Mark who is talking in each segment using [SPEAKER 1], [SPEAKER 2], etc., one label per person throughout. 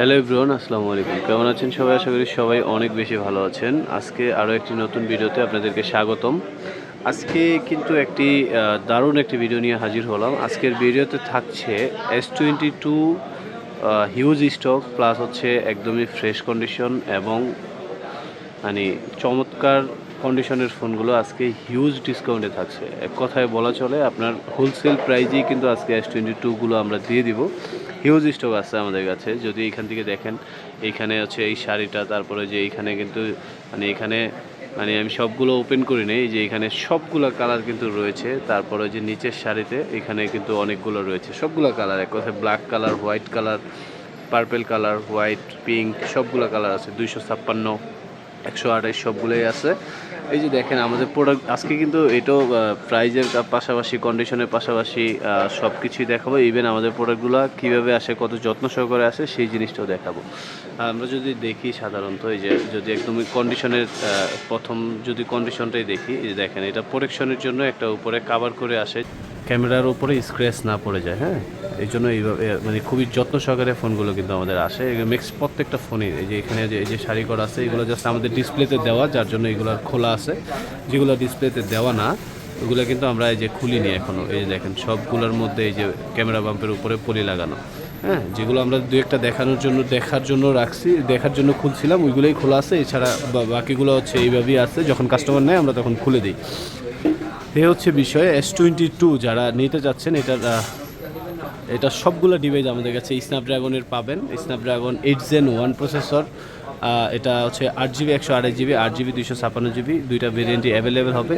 [SPEAKER 1] hello ব্রোন আসসালামু আলাইকুম কেমন আছেন সবাই আশা করি সবাই অনেক বেশি ভালো আছেন আজকে আরও একটি নতুন ভিডিওতে আপনাদেরকে স্বাগতম আজকে কিন্তু একটি দারুণ একটি ভিডিও নিয়ে হাজির হলাম আজকের ভিডিওতে থাকছে S twenty two huge stock plus হচ্ছে একদমই ফ্রেশ কন্ডিশন এবং মানে চমৎকার কন্ডিশনের ফোনগুলো আজকে হিউজ ডিসকাউন্টে থাকছে এক কথায় বলা চলে আপনার হোলসেল প্রাইজেই কিন্তু আজকে এস টোয়েন্টি টুগুলো আমরা দিয়ে দিব হিউজ স্টক আছে আমাদের কাছে যদি এখান থেকে দেখেন এইখানে হচ্ছে এই শাড়িটা তারপরে যে এইখানে কিন্তু মানে এখানে মানে আমি সবগুলো ওপেন করি নেই যে এখানে সবগুলো কালার কিন্তু রয়েছে তারপরে যে নিচের শাড়িতে এখানে কিন্তু অনেকগুলো রয়েছে সবগুলো কালার এক কথায় black colour white colour purple colour white pink সবগুলো কালার আছে দুইশো ছাপ্পান্ন একশো আঠাইশ সবগুলোই আছে এই যে দেখেন আমাদের প্রোডাক্ট আজকে কিন্তু এটাও প্রাইজের পাশাপাশি কন্ডিশনের পাশাপাশি সব কিছুই দেখাবো ইভেন আমাদের প্রোডাক্টগুলো কীভাবে আসে কত যত্ন সহকারে আসে সেই জিনিসটাও দেখাবো আমরা যদি দেখি সাধারণত এই যে যদি একদমই কন্ডিশনের প্রথম যদি কন্ডিশনটাই দেখি এই যে দেখেন এটা প্রোটেকশনের জন্য একটা উপরে কাভার করে আসে ক্যামেরার উপরে স্ক্র্যাচ না পড়ে যায় হ্যাঁ এই জন্য এইভাবে মানে খুবই যত্ন সহকারে ফোনগুলো কিন্তু আমাদের আসে মেক্স প্রত্যেকটা ফোনের এই যে এখানে যে এই যে শাড়ি করা আছে এগুলো জাস্ট আমাদের ডিসপ্লেতে দেওয়া যার জন্য এগুলো খোলা আছে যেগুলো ডিসপ্লেতে দেওয়া না ওগুলো কিন্তু আমরা এই যে খুলিনি এখনও এই যে দেখেন সবগুলোর মধ্যে এই যে ক্যামেরা বাম্পের উপরে পলি লাগানো হ্যাঁ যেগুলো আমরা দু একটা দেখানোর জন্য দেখার জন্য রাখছি দেখার জন্য খুলছিলাম ওইগুলোই খোলা আছে এছাড়া বাকিগুলো হচ্ছে এইভাবেই আছে যখন কাস্টমার নেয় আমরা তখন খুলে দিই এ হচ্ছে বিষয় এস টোয়েন্টি টু যারা নিতে যাচ্ছেন এটার এটা সবগুলো ডিভাইস আমাদের কাছে স্ন্যাপড্রাগনের পাবেন Snapdragon eight gen one processor এটা হচ্ছে আট জিবি একশো আড়াই জিবি আট জিবি দুইশো ছাপান্ন জিবি দুইটা ভেরিয়েন্টই অ্যাভেলেবেল হবে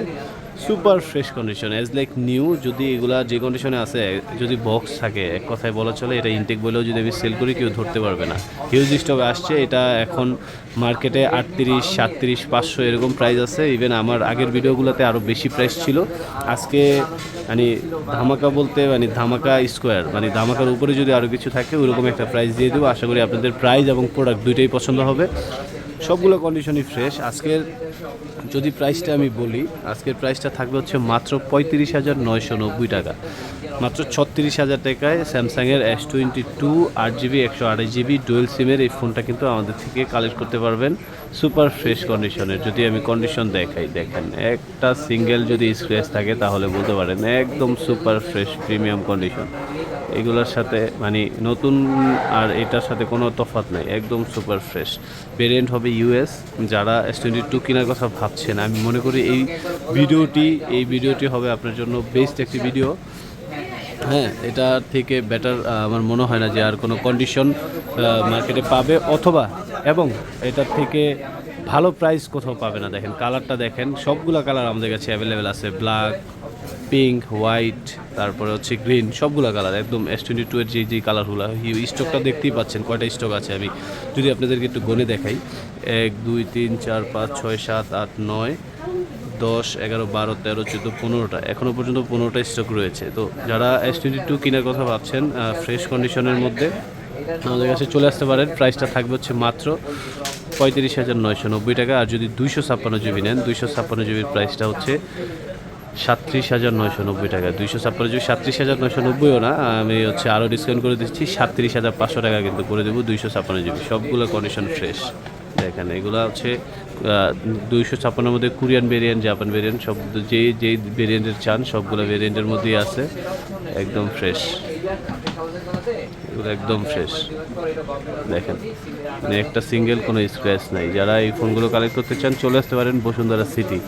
[SPEAKER 1] super fresh condition as like new যদি এগুলা যে কন্ডিশনে আছে যদি বক্স থাকে এক কথায় বলা চলে এটা ইনটেক বলেও যদি আমি সেল করি কেউ ধরতে পারবে না হিউজ স্টক আসছে এটা এখন মার্কেটে আটত্রিশ সাতত্রিশ পাঁচশো এরকম প্রাইস আছে ইভেন আমার আগের ভিডিওগুলোতে আরও বেশি প্রাইস ছিল আজকে মানে ধামাকা বলতে মানে ধামাকা স্কোয়ার মানে ধামাকার উপরে যদি আরও কিছু থাকে ওইরকম একটা প্রাইস দিয়ে দেবো আশা করি আপনাদের প্রাইস এবং প্রোডাক্ট দুইটাই পছন্দ হবে সবগুলো কন্ডিশনই ফ্রেশ আজকের যদি প্রাইসটা আমি বলি আজকের প্রাইসটা থাকবে হচ্ছে মাত্র পঁয়ত্রিশ হাজার নয়শো নব্বই টাকা মাত্র ছত্রিশ হাজার টাকায় স্যামসাংয়ের এস টোয়েন্টি টু আট জিবি একশো আড়াই জিবি ডুয়েল সিমের এই ফোনটা কিন্তু আমাদের থেকে কালেক্ট করতে পারবেন সুপার ফ্রেশ কন্ডিশনের যদি আমি কন্ডিশন দেখাই দেখেন একটা সিঙ্গেল যদি স্ক্র্যাচ থাকে তাহলে বলতে পারেন একদম সুপার ফ্রেশ প্রিমিয়াম কন্ডিশন এগুলোর সাথে মানে নতুন আর এটার সাথে কোনো তফাত নাই একদম সুপার ফ্রেশ ভেরিয়েন্ট হবে ইউএস যারা এস টোয়েন্টি টু কেনার কথা ভাবছেন আমি মনে করি এই ভিডিওটি এই ভিডিওটি হবে আপনার জন্য বেস্ট একটি ভিডিও হ্যাঁ এটা থেকে বেটার আমার মনে হয় না যে আর কোনো কন্ডিশন মার্কেটে পাবে অথবা এবং এটার থেকে ভালো প্রাইস কোথাও পাবে না দেখেন কালারটা দেখেন সবগুলো কালার আমাদের কাছে অ্যাভেলেবেল আছে ব্ল্যাক পিঙ্ক হোয়াইট তারপরে হচ্ছে গ্রিন সবগুলো কালার একদম এস টোয়েন্টি টু এর যে যে কালারগুলো স্টকটা দেখতেই পাচ্ছেন কয়টা স্টক আছে আমি যদি আপনাদেরকে একটু গনে দেখাই এক দুই তিন চার পাঁচ ছয় সাত আট নয় দশ এগারো বারো তেরো চোদ্দো পনেরোটা এখনও পর্যন্ত পনেরোটা স্টক রয়েছে তো যারা এস টোয়েন্টি টু কেনার কথা ভাবছেন ফ্রেশ কন্ডিশনের মধ্যে আমাদের কাছে চলে আসতে পারেন প্রাইসটা থাকবে হচ্ছে মাত্র পঁয়ত্রিশ হাজার নয়শো নব্বই টাকা আর যদি দুইশো ছাপ্পান্ন জিবি নেন দুইশো ছাপ্পান্ন জিবির প্রাইসটা হচ্ছে সাতত্রিশ হাজার নয়শো নব্বই টাকা দুইশো ছাপ্পান্ন যদি সাতত্রিশ হাজার নয়শো নব্বইও না আমি হচ্ছে আরও ডিসকাউন্ট করে দিচ্ছি সাতত্রিশ হাজার পাঁচশো টাকা কিন্তু করে দেবো দুইশো ছাপ্পান্ন জিবি সবগুলো কন্ডিশন ফ্রেশ দেখেন এগুলো হচ্ছে দুইশো ছাপ্পান্নের মধ্যে কোরিয়ান ভেরিয়েন্ট জাপান ভেরিয়েন্ট সব যেই যেই ভেরিয়েন্টের চান সবগুলো ভেরিয়েন্টের মধ্যেই আছে একদম ফ্রেশ এগুলো একদম ফ্রেশ দেখেন মানে একটা সিঙ্গেল কোনো স্ক্র্যাচ নাই যারা এই ফোনগুলো কালেক্ট করতে চান চলে আসতে পারেন বসুন্ধরা সিটি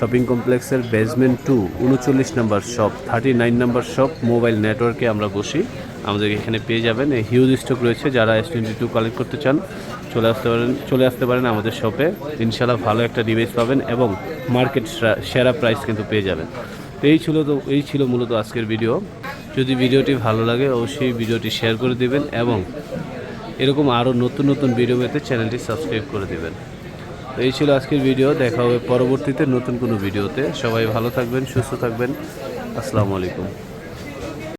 [SPEAKER 1] শপিং কমপ্লেক্সের বেজমেন্ট টু উনচল্লিশ number shop thirty nine number shop mobile নেটওয়ার্কে আমরা বসি আমাদের এখানে পেয়ে যাবেন এই হিউজ স্টক রয়েছে যারা এস টোয়েন্টি টু কালেক্ট করতে চান চলে আসতে পারেন চলে আসতে পারেন আমাদের শপে ইনশাল্লাহ ভালো একটা ডিভাইস পাবেন এবং মার্কেট সেরা প্রাইস কিন্তু পেয়ে যাবেন তো এই ছিল তো এই ছিল মূলত আজকের ভিডিও যদি ভিডিওটি ভালো লাগে অবশ্যই ভিডিওটি শেয়ার করে দেবেন এবং এরকম আরও নতুন নতুন ভিডিও পেতে চ্যানেলটি সাবস্ক্রাইব করে দেবেন এই ছিল আজকের ভিডিও দেখা হবে পরবর্তীতে নতুন কোনো ভিডিওতে সবাই ভালো থাকবেন সুস্থ থাকবেন আসসালামু আলাইকুম